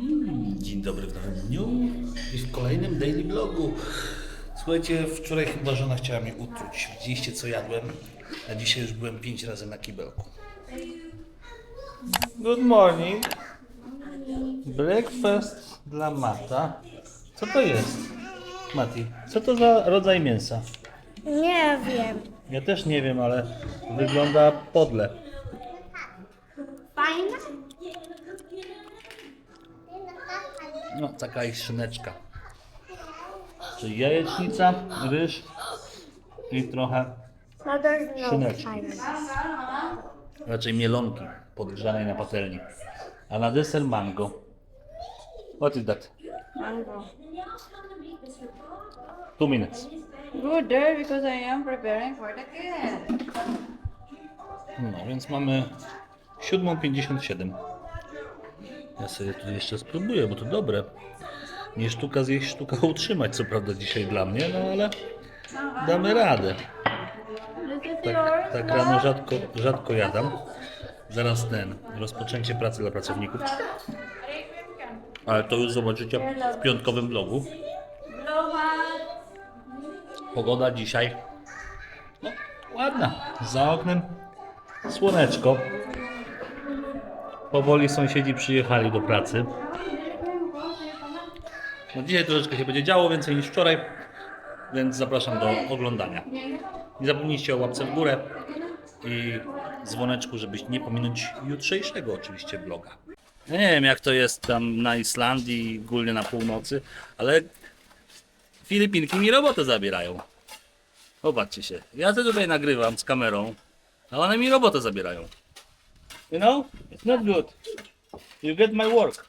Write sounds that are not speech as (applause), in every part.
Mm, Dzień dobry w nowym dniu i w kolejnym daily vlogu. Słuchajcie, wczoraj chyba żona chciała mnie utruć. Widzieliście co jadłem, a dzisiaj już byłem pięć razy na kibelku. Good morning. Breakfast dla Mata. Co to jest? Mati, co to za rodzaj mięsa? Nie wiem. Ja też nie wiem, ale wygląda podle. Fajna? No, taka jest szyneczka. Czyli jajecznica, ryż i trochę No Szyneczki. raczej mielonki podgrzanej na patelni. A na deser mango. What is that? Mango. Two minutes. Good there because I am preparing for the kids. No, więc mamy 7.57. Ja sobie tu jeszcze spróbuję, bo to dobre. Nie sztuka zjeść, sztuka (laughs) utrzymać, co prawda dzisiaj dla mnie, no ale damy radę. Tak, tak rano rzadko, rzadko jadam. Zaraz ten, rozpoczęcie pracy dla pracowników. Ale to już zobaczycie w piątkowym up. Pogoda dzisiaj no, ładna. Za oknem słoneczko. Powoli sąsiedzi przyjechali do pracy. No dzisiaj troszeczkę się będzie działo, więcej niż wczoraj, więc zapraszam do oglądania. Nie zapomnijcie o łapce w górę i dzwoneczku, żebyś nie pominąć jutrzejszego oczywiście vloga. Ja nie wiem jak to jest tam na Islandii, ogólnie na północy, ale Filipinki mi robotę zabierają. Popatrzcie się. Ja to tutaj nagrywam z kamerą, a one mi robotę zabierają. You know? It's not good. You get my work.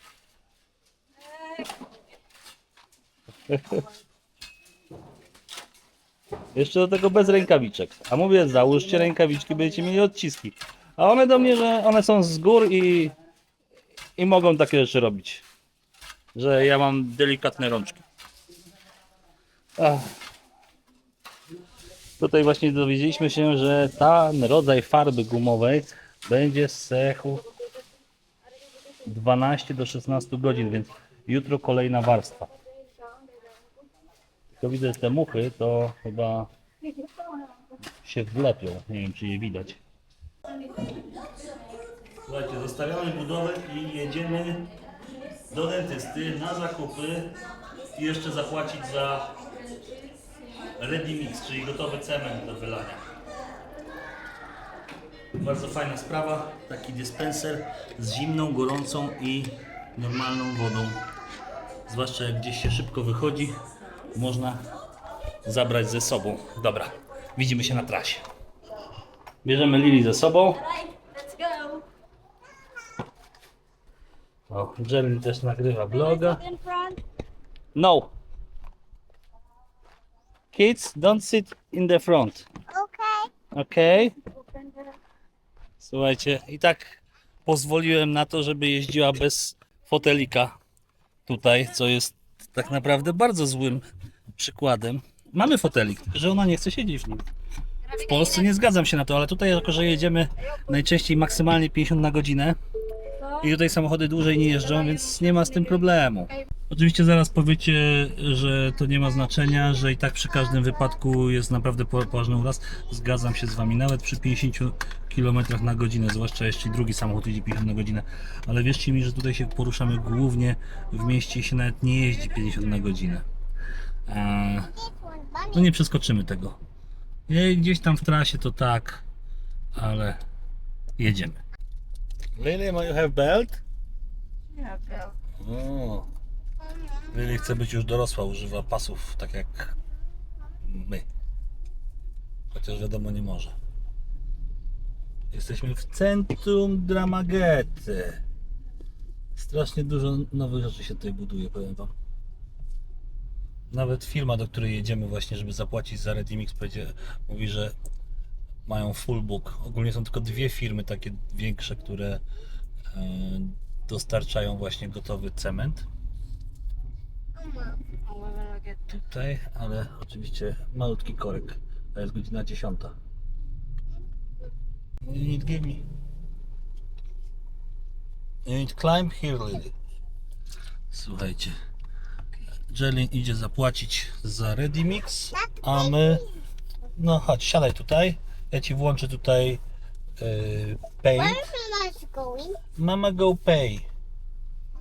(laughs) Jeszcze do tego bez rękawiczek. A mówię, załóżcie rękawiczki, będziecie mieli odciski. A one do mnie, że one są z gór i, i mogą takie rzeczy robić. Że ja mam delikatne rączki. Ach. Tutaj właśnie dowiedzieliśmy się, że ten rodzaj farby gumowej będzie sechł 12 do 16 godzin, więc jutro kolejna warstwa. Tylko widzę te muchy, to chyba się wlepią. Nie wiem, czy je widać. Słuchajcie, zostawiamy budowę i jedziemy do dentysty na zakupy i jeszcze zapłacić za ready mix, czyli gotowy cement do wylania. Bardzo fajna sprawa, taki dyspenser z zimną, gorącą i normalną wodą. Zwłaszcza jak gdzieś się szybko wychodzi, można zabrać ze sobą. Dobra, widzimy się na trasie. Bierzemy Lili ze sobą. Let's go. O, Jerry też nagrywa front. No. Kids, don't sit in the front. Okay. Okay? Słuchajcie, i tak pozwoliłem na to, żeby jeździła bez fotelika tutaj, co jest tak naprawdę bardzo złym przykładem. Mamy fotelik, że ona nie chce siedzieć w nim. W Polsce nie zgadzam się na to, ale tutaj jako, że jedziemy najczęściej maksymalnie 50 na godzinę i tutaj samochody dłużej nie jeżdżą, więc nie ma z tym problemu. Oczywiście zaraz powiecie, że to nie ma znaczenia, że i tak przy każdym wypadku jest naprawdę po- poważny uraz. Zgadzam się z Wami, nawet przy 50 km na godzinę, zwłaszcza jeśli drugi samochód jeździ 50 na godzinę. Ale wierzcie mi, że tutaj się poruszamy głównie w mieście i się nawet nie jeździ 50 na godzinę. Eee, no nie przeskoczymy tego. Nie, Gdzieś tam w trasie to tak, ale jedziemy. Lily, you have belt? Yeah, okay. O. Lily chce być już dorosła, używa pasów tak jak my. Chociaż wiadomo nie może. Jesteśmy w centrum Dramagety. Strasznie dużo nowych rzeczy się tutaj buduje, powiem wam. Nawet firma, do której jedziemy właśnie, żeby zapłacić za Redimix, mówi, że mają full book. Ogólnie są tylko dwie firmy takie większe, które e, dostarczają właśnie gotowy cement. Oh, we're gonna get Tutaj, ale oczywiście malutki korek. To jest godzina 10. You need give me. You need climb here, Lily. Słuchajcie. Jelin idzie zapłacić za Ready Mix, a my. No chodź, siadaj tutaj. Ja ci włączę tutaj yy, Pay. Where's Mama's going? Mama go pay.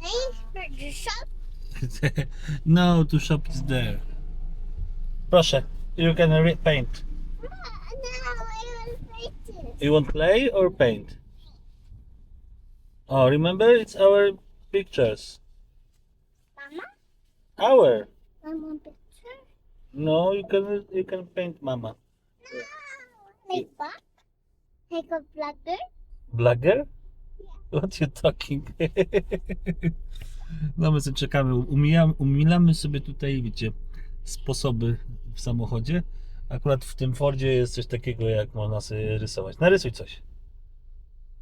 Thanks for the shop. No, to shop is there. Proszę, you can re- paint. Now I will paint it. You want play or paint? Oh, remember it's our pictures. Mama? Our. Mama picture? No, you can you can paint mama. No, Like what? Like a blacker? Blagger? What you talking? (laughs) No my sobie czekamy, umilamy sobie tutaj, wiecie, sposoby w samochodzie. Akurat w tym Fordzie jest coś takiego, jak można sobie rysować. Narysuj coś.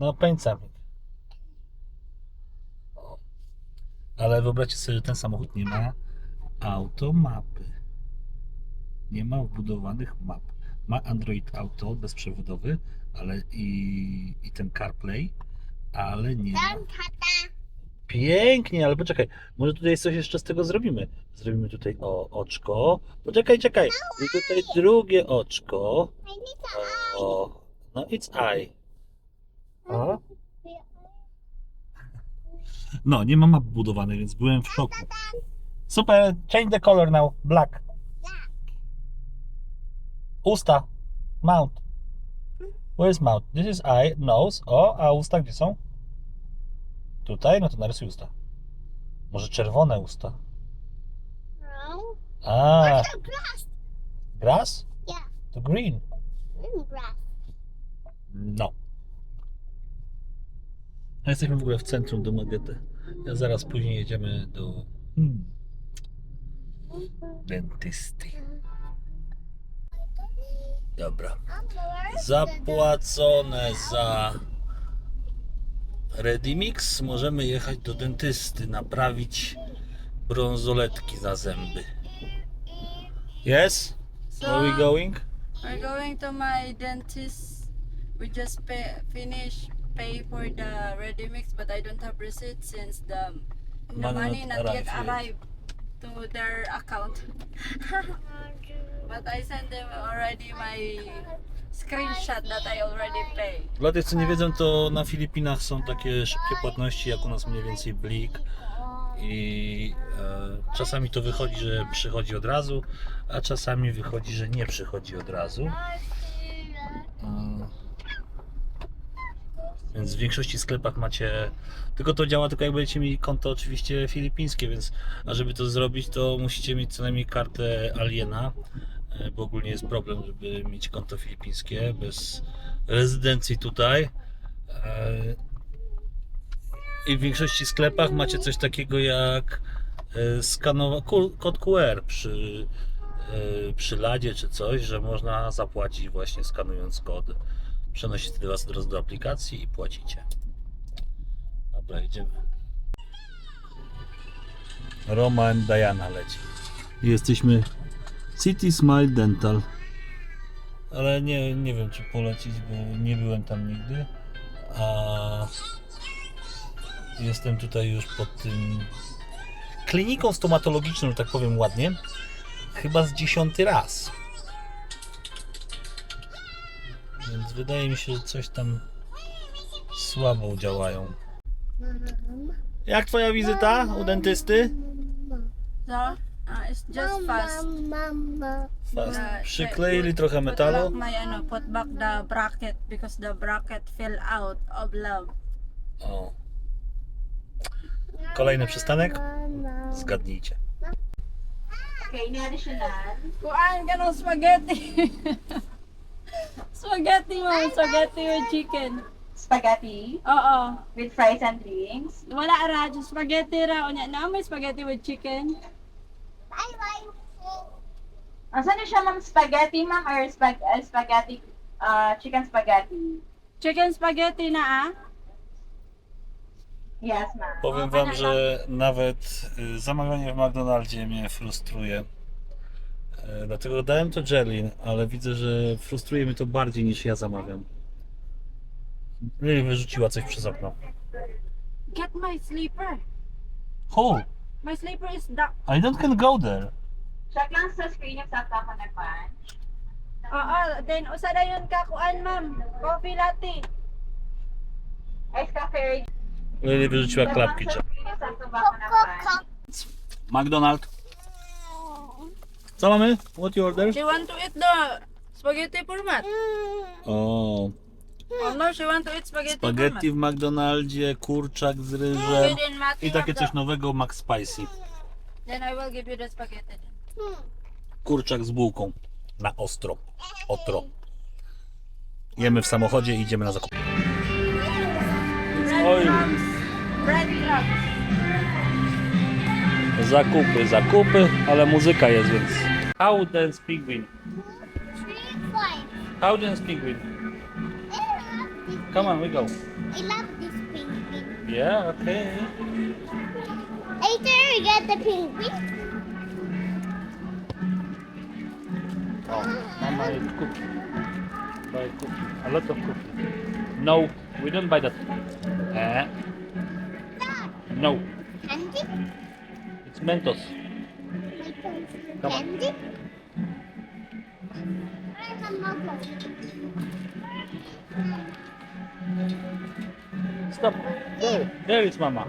No, paint something. Ale wyobraźcie sobie, że ten samochód nie ma automapy. Nie ma wbudowanych map. Ma Android Auto bezprzewodowy, ale i, i ten CarPlay, ale nie ma. Pięknie, ale poczekaj, może tutaj coś jeszcze z tego zrobimy. Zrobimy tutaj o oczko. Poczekaj, czekaj. I tutaj drugie oczko. O, no it's eye. O. No, nie ma map budowanych, więc byłem w szoku. Super, change the color now. Black. Usta. Mount. Where is mouth? This is eye, nose. O, a usta gdzie są? Tutaj? No to narysuj usta. Może czerwone usta. No. A, the grass? grass? Yeah. To green. Mm, grass. No. A jesteśmy w ogóle w centrum do Magety. Ja zaraz później jedziemy do hmm, dentysty. Dobra. Zapłacone za Redimix. Możemy jechać do dentysty, naprawić brązoletki na zęby. Yes? Where are we going? We're going to my dentist. We just pay, finish pay for the ready mix, but I don't have receipt since the, the Money money not not yet arrived yet. arrived to their account. (laughs) but I sent them already my screenshot that I already paid. Dla tych, co nie wiedzą, to na Filipinach są takie szybkie płatności, jak u nas mniej więcej blik. I e, czasami to wychodzi, że przychodzi od razu, a czasami wychodzi, że nie przychodzi od razu. E, więc w większości sklepach macie. Tylko to działa tylko jak będziecie mieli konto oczywiście filipińskie, więc a żeby to zrobić, to musicie mieć co najmniej kartę aliena, bo ogólnie jest problem, żeby mieć konto filipińskie bez rezydencji tutaj. E, I w większości sklepach macie coś takiego jak e, skanowa kod QR przy, e, przy ladzie czy coś, że można zapłacić właśnie skanując kod. Przenosicie was od razu do aplikacji i płacicie. Dobra, idziemy. Roma and Diana leci. Jesteśmy City Smile Dental. Ale nie, nie wiem czy polecić, bo nie byłem tam nigdy. A jestem tutaj już pod tym kliniką stomatologiczną, że tak powiem ładnie. Chyba z dziesiąty raz. Więc wydaje mi się, że coś tam słabo działają. Jak twoja wizyta u dentysty? So, uh, it's just fast. Mama. Fast. Uh, Przykleili trochę Put metalu. back my ano, put back the bracket because the bracket fell out of love. O. Kolejny przystanek? Zgadnijcie. Okay, ni additional. Kuan ka ng spaghetti. (laughs) spaghetti mo, spaghetti with chicken. spaghetti Oo. with fries and drinks. Wala ra, just spaghetti ra. Unya na may spaghetti with chicken. Asan na siya, ma'am? Spaghetti, ma'am? Or spag uh, spaghetti, uh, chicken spaghetti? Chicken spaghetti na ah. Yes, ma'am. Powiem wam, że nawet y, zamawianie w McDonaldzie mnie frustruje. E, Dlatego dałem to Jelin, ale widzę, że frustruje mnie to bardziej niż ja zamawiam. Lily wyrzuciła coś przez okno. Get my sleeper. Who? My sleeper is dark. I don't can go there. Check lang sa screen yung sa ako na punch. Oo, then usa dayon ka kuan ma'am. Coffee latte. Ice cafe. Lily wyrzuciła klapki. Check lang sa screen yung sa ako na punch. McDonald. Co mamy? What you order? She want to eat the spaghetti format. O, She want to eat spaghetti, spaghetti w McDonaldzie, kurczak z ryżem i takie coś the- nowego McSpicy. Then I will give you the spaghetti. Kurczak z bułką. Na ostro. Otro. Jemy w samochodzie i idziemy na zakupy. Oj. Zakupy, zakupy, ale muzyka jest, więc... How dance five. How dance penguin? I love this. Come on, we go. I love this penguin. Yeah, okay. Later we get the penguin. Oh, mama is cooking. Buy cooking. A lot of cooking. No, we don't buy that. Eh? No, Candy? it's Mentos. On. Candy? Stop. There, there is mama.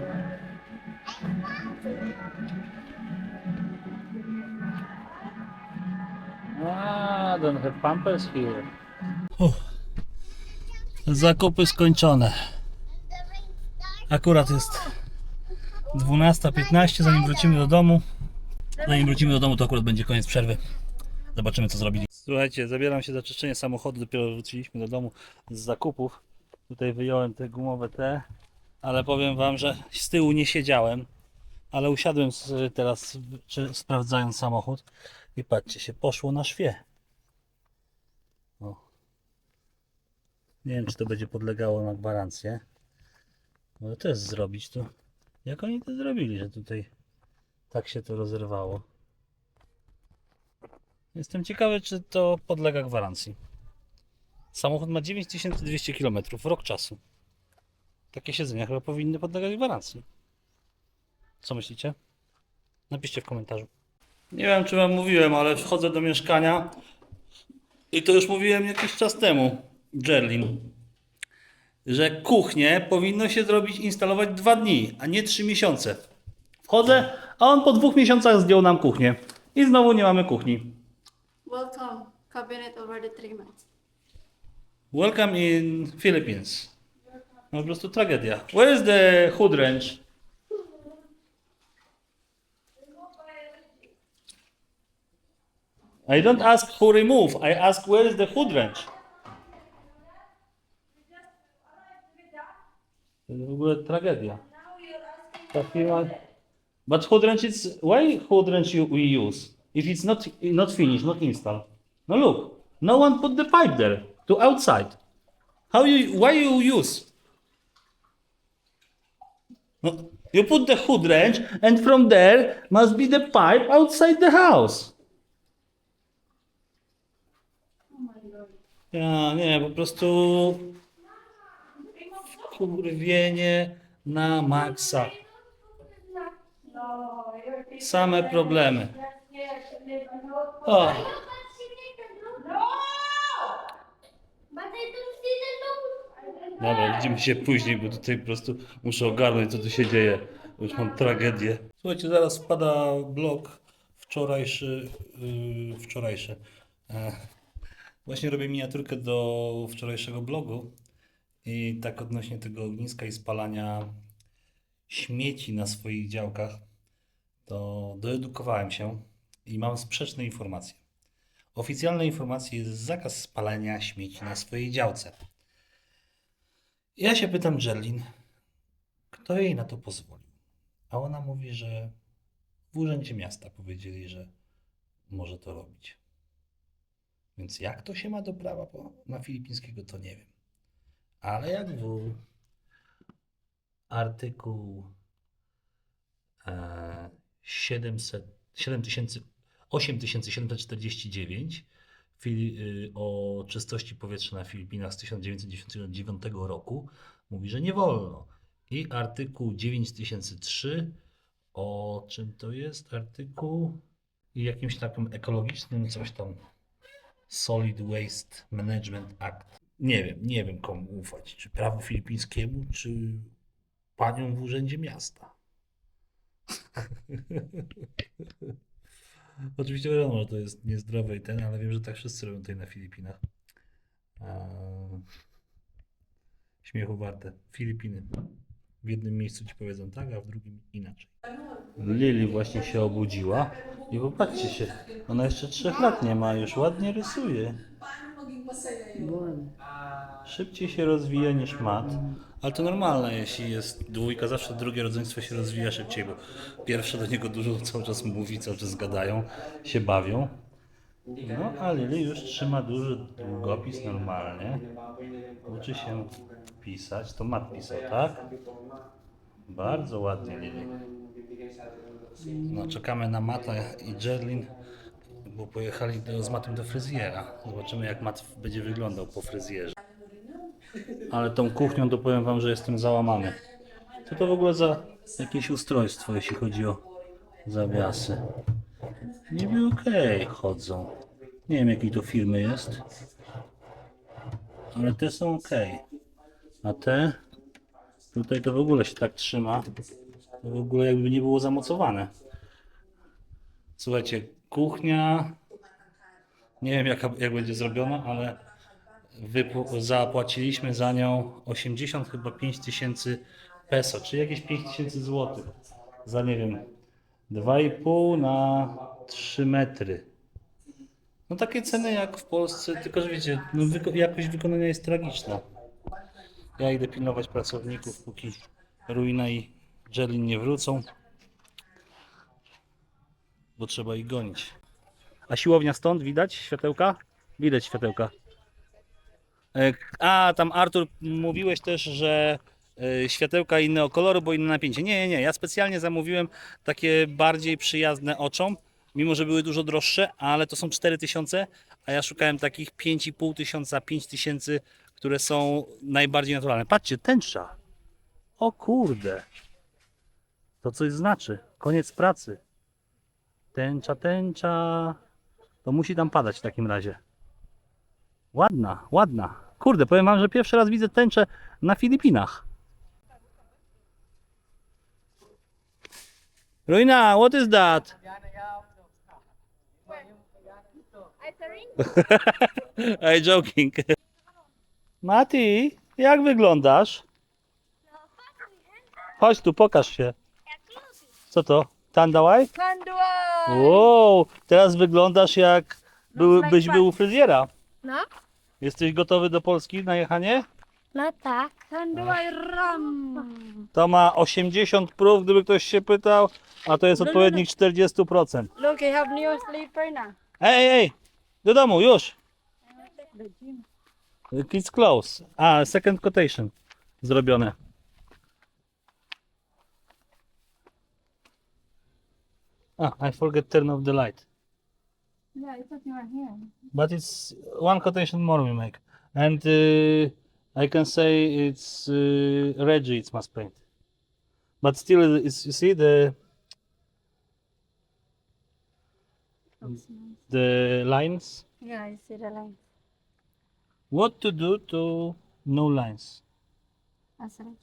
Ah, don't have pampers here. Zakupy skończone. Akurat jest 12.15, zanim wrócimy do domu. Zanim wrócimy do domu, to akurat będzie koniec przerwy. Zobaczymy, co zrobili. Słuchajcie, zabieram się za czyszczenie samochodu. Dopiero wróciliśmy do domu z zakupów. Tutaj wyjąłem te gumowe te, ale powiem Wam, że z tyłu nie siedziałem, ale usiadłem teraz, czy, sprawdzając samochód i patrzcie się, poszło na szwie. O. Nie wiem, czy to będzie podlegało na gwarancję. Może też zrobić to. Jak oni to zrobili, że tutaj tak się to rozerwało? Jestem ciekawy, czy to podlega gwarancji. Samochód ma 9200 km, rok czasu. Takie siedzenia chyba powinny podlegać gwarancji. Co myślicie? Napiszcie w komentarzu. Nie wiem, czy wam mówiłem, ale wchodzę do mieszkania i to już mówiłem jakiś czas temu, Jerlin, że kuchnię powinno się zrobić, instalować dwa dni, a nie trzy miesiące. Wchodzę, a on po dwóch miesiącach zdjął nam kuchnię. I znowu nie mamy kuchni. Welcome. Cabinet over the three months. Welcome in Philippines. No po prostu tragedia. Where is the hood wrench? I don't ask who remove, I ask where is the hood wrench. To w ogóle tragedia. Ta firma... But hood wrench is... Why hood wrench you, we use? If it's not, not finished, not installed. No look, no one put the pipe there to outside. How you? Why you use? You put the hood wrench, and from there must be the pipe outside the house. Ja nie, po prostu kurwienie na maksa. Same problemy. O. Dobra, widzimy się później, bo tutaj po prostu muszę ogarnąć, co tu się dzieje. Już mam tragedię. Słuchajcie, zaraz wpada blog wczorajszy. Yy, wczorajszy. E, właśnie robię miniaturkę do wczorajszego blogu. I tak odnośnie tego ogniska i spalania śmieci na swoich działkach, to doedukowałem się i mam sprzeczne informacje. Oficjalne informacje jest zakaz spalania śmieci na swojej działce. Ja się pytam Jerlin, kto jej na to pozwolił? A ona mówi, że w urzędzie miasta powiedzieli, że może to robić. Więc jak to się ma do prawa na filipińskiego, to nie wiem. Ale jak w artykuł e, 700, 7000, 8749 Fili- y, o czystości powietrza na Filipinach z 1999 roku mówi, że nie wolno. I artykuł 9003 o czym to jest artykuł i jakimś takim ekologicznym coś tam Solid Waste Management Act. Nie wiem, nie wiem komu ufać, czy prawu filipińskiemu, czy paniom w urzędzie miasta. (laughs) Oczywiście wiadomo, że to jest niezdrowe i ten, ale wiem, że tak wszyscy robią tutaj na Filipinach. Eee, Śmiechu warte. Filipiny. W jednym miejscu ci powiedzą tak, a w drugim inaczej. Lili właśnie się obudziła i popatrzcie się, ona jeszcze trzech lat nie ma, już ładnie rysuje. Szybciej się rozwija niż mat, ale to normalne, jeśli jest dwójka, zawsze drugie rodzeństwo się rozwija szybciej, bo pierwsze do niego dużo cały czas mówi, cały czas gadają, się bawią. No, a Lili już trzyma duży długopis normalnie. Uczy się pisać, to mat pisał, tak? Bardzo ładnie Lili. No, czekamy na Mata i Jerlin, bo pojechali do, z Matem do fryzjera. Zobaczymy jak Mat będzie wyglądał po fryzjerze. Ale tą kuchnią to powiem wam, że jestem załamany. Co to w ogóle za jakieś ustrojstwo, jeśli chodzi o zawiasy? Niby okej chodzą. Nie wiem jakiej to firmy jest. Ale te są okej. A te? Tutaj to w ogóle się tak trzyma. To w ogóle jakby nie było zamocowane. Słuchajcie, kuchnia. Nie wiem jak będzie zrobiona, ale zapłaciliśmy za nią 80 chyba 5 tysięcy peso, czyli jakieś 5 tysięcy złotych. Za nie wiem 2,5 na 3 metry. No takie ceny jak w Polsce, tylko że wiecie, no wyko- jakość wykonania jest tragiczna. Ja idę pilnować pracowników, póki Ruina i Jelin nie wrócą. Bo trzeba ich gonić. A siłownia stąd widać światełka? Widać światełka. E, A, tam Artur, mówiłeś też, że e, światełka innego koloru, bo inne napięcie. Nie, nie, nie. Ja specjalnie zamówiłem takie bardziej przyjazne oczom, mimo że były dużo droższe, ale to są 4000, a ja szukałem takich 5,5 tysiąca, 5 tysięcy, które są najbardziej naturalne. Patrzcie, tęcza. O kurde. To coś znaczy. Koniec pracy. Tęcza, tęcza. To musi tam padać w takim razie. Ładna, ładna. Kurde, powiem wam, że pierwszy raz widzę tęczę na Filipinach. Ruina, what is that? (laughs) I'm joking. Mati, jak wyglądasz? Chodź tu, pokaż się. Co to? Tandałaj? Kandua! Wow, teraz wyglądasz jak był, like byś był u fryzjera. No, Jesteś gotowy do Polski na jechanie? no tak. Kandua ram! To ma 80 prób, gdyby ktoś się pytał, a to jest No, no, odpowiednik 40%. Look, I have new sleeper na. Ej, ej, ej, do domu, już. The gym. It's close. A, second quotation zrobione. Ah, I forget turn off the light. Yeah, it's okay right here. But it's one quotation more we make. And uh, I can say it's uh, Reggie, it's must paint. But still, it's, you see the Looks nice. the lines. Yeah, I see the line. What to do to no lines? That's right.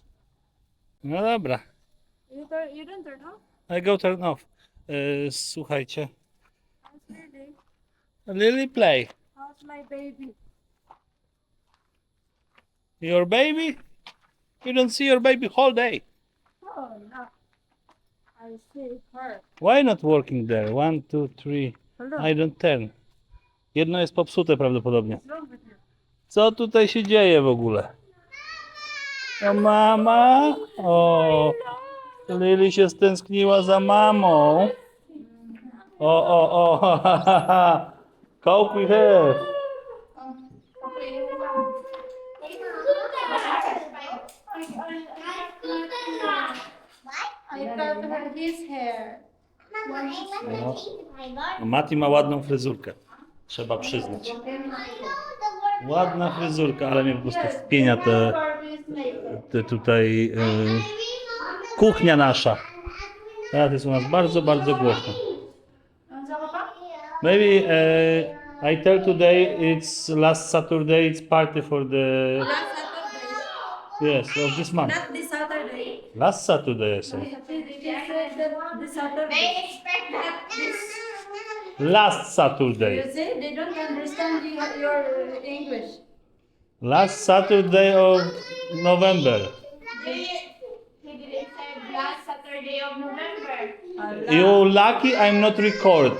No dobra, You, turn, you don't turn off? I go turn off. E, słuchajcie, Lily? Lily play. How's my baby? Your baby? You don't see your baby whole day. Oh, no. I see her. Why not working there? One, two, three. Hello. I don't turn. Jedno jest popsute prawdopodobnie. Co tutaj się dzieje w ogóle? O mama? O, Lili się stęskniła za mamą. O, o, o, ha, ha, ha, ha. Cope with her. I cut her his hair. No, Mati ma ładną fryzurkę. Trzeba przyznać. Ładna fryzurka, ale mnie po prostu wpienia te, te tutaj... y, kuchnia nasza. Teraz jest u nas bardzo, bardzo głośno. Ano sa pa? Maybe uh, I tell today it's last Saturday, it's party for the Last Saturday. yes of this month. Not this Saturday. Last Saturday, I say. Said that this Saturday. Last Saturday. You see, they don't understand your, your English. Last Saturday of November. He didn't say last Saturday of November. You lucky I'm not record.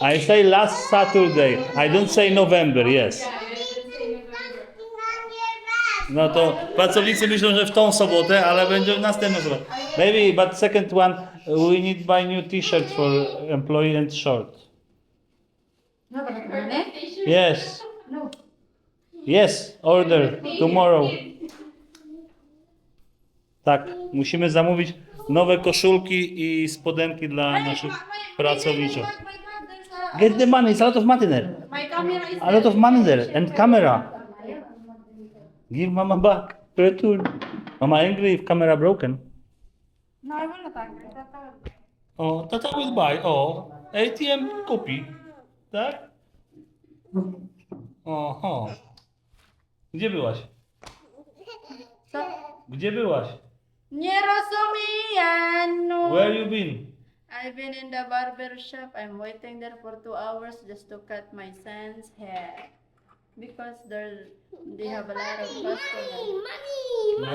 I say last Saturday. I don't say November, yes. No to pracownicy myślą, że w tą sobotę, ale będzie w następną sobotę. Maybe, but second one, we need buy new t-shirt for employee and short. No, Erne? Yes. Yes, order tomorrow. Tak, musimy zamówić nowe koszulki i spodenki dla naszych pracowników. My God, there's a- Get the money, it's a lot of money there. My camera is A lot of money there and camera. Give mama back. Return. Mama angry if camera broken. No, I will not angry. Tata. O, tata will buy. O, ATM kupi. Tak? Oho. Gdzie byłaś? So, Gdzie byłaś? nie rozumiem, no. Where you been? I've been in the barber shop. I'm waiting there for two hours just to cut my son's hair. Because they're, they have a lot of customers. No.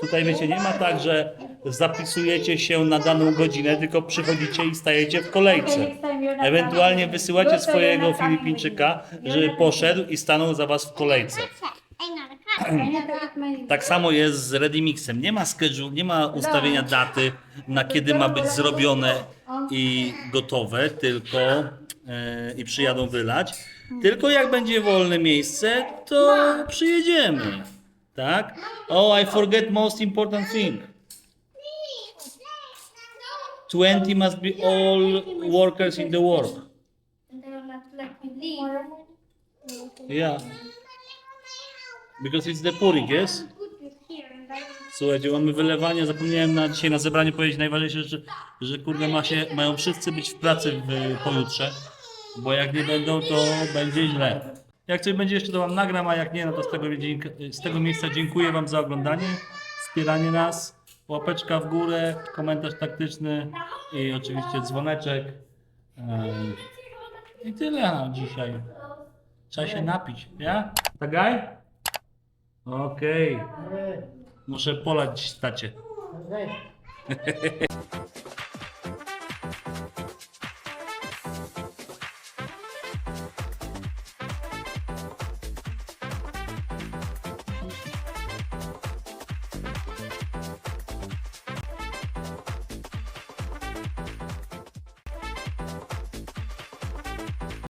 Tutaj wiecie, nie ma tak, że zapisujecie się na daną godzinę, tylko przychodzicie i stajecie w kolejce. Ewentualnie wysyłacie swojego Filipińczyka, żeby poszedł i stanął za was w kolejce. I need to eat my... Tak samo jest z Redimixem. Nie ma schedule, nie ma ustawienia daty, na kiedy ma być zrobione i gotowe, tylko e, i przyjadą wylać. Tylko jak będzie wolne miejsce, to przyjedziemy. Tak? Oh, I forget most important thing. 20 must be all workers in the work. Yeah. Because it's the puring, yes? Słuchajcie, mamy wylewanie. Zapomniałem na dzisiaj na zebraniu powiedzieć najważniejsze rzeczy, że kurde ma się, mają wszyscy być w pracy w, pojutrze, bo jak nie będą, to będzie źle. Jak coś będzie jeszcze, to wam nagram, a jak nie, no to z tego, z tego miejsca dziękuję wam za oglądanie, wspieranie nas, łapeczka w górę, komentarz taktyczny i oczywiście dzwoneczek. I tyle na dzisiaj. Trzeba się napić, ja? Tagaj? Okej. Muszę polać stacie. (laughs)